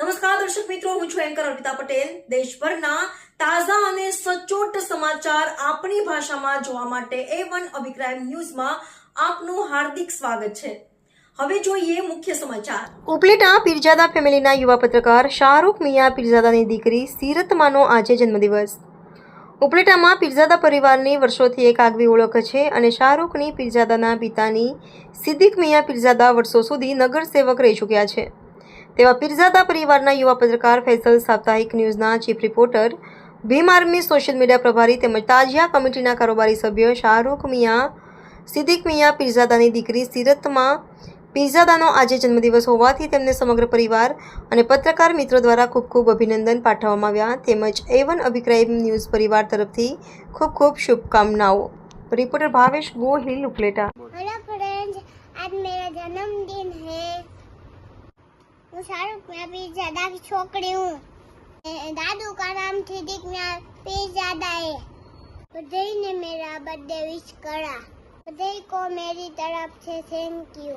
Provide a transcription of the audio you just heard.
નમસ્કાર, દર્શક મિત્રો, હું છું એન્કર અર્પિતા પટેલ. દેશભરના તાજા અને સચોટ સમાચાર આપણી ભાષામાં જોવા માટે એ વન અભિપ્રાય ન્યૂઝમાં આપનું હાર્દિક સ્વાગત છે. હવે જોઈએ મુખ્ય સમાચાર. ઉપલેટા પીરજાદા ફેમિલીના યુવા પત્રકાર શાહરૂખ મિયા પીરજાદાની દીકરી સીરતમાનો આજે જન્મદિવસ. ઉપલેટામાં પીરજાદા પરિવારની વર્ષોથી એક આગવી ઓળખ છે અને શાહરૂખની પીરજાદાના પિતાની સિદ્દીક મિયા પીરજાદા વર્ષો સુધી નગરસેવક રહી ચૂક્યા છે. તેવા પીરઝાદા પરિવારના યુવા પત્રકાર ફૈસલ સાપ્તાહિક ન્યૂઝના chief reporter, Bhim army social media પ્રભારી તેમજ તાજિયા કમિટીના કારોબારી સભ્ય શાહરૂખ મિયા, સિદ્દીક મિયા પીરઝાદાની દીકરી સિરતમાં. પીરઝાદાનો આજે જન્મદિવસ હોવાથી તેમને સમગ્ર પરિવાર અને પત્રકાર મિત્રો દ્વારા ખૂબ ખૂબ અભિનંદન પાઠવવામાં આવ્યા. તેમજ એવન અભિક્રાઇમ ન્યૂઝ પરિવાર તરફથી ખૂબ ખૂબ શુભકામનાઓ. રિપોર્ટર ભાવેશ ગોહિલ ઉપલેટા. આજ મેરા જન્મદિન मैं शाहरुख मैं भी ज्यादा की छोकरी हूँ ए, दादू का नाम सिद्दीक मियां पे ज्यादा है बधाई ने मेरा बर्थडे विश करा बधाई को मेरी तरफ से थैंक यू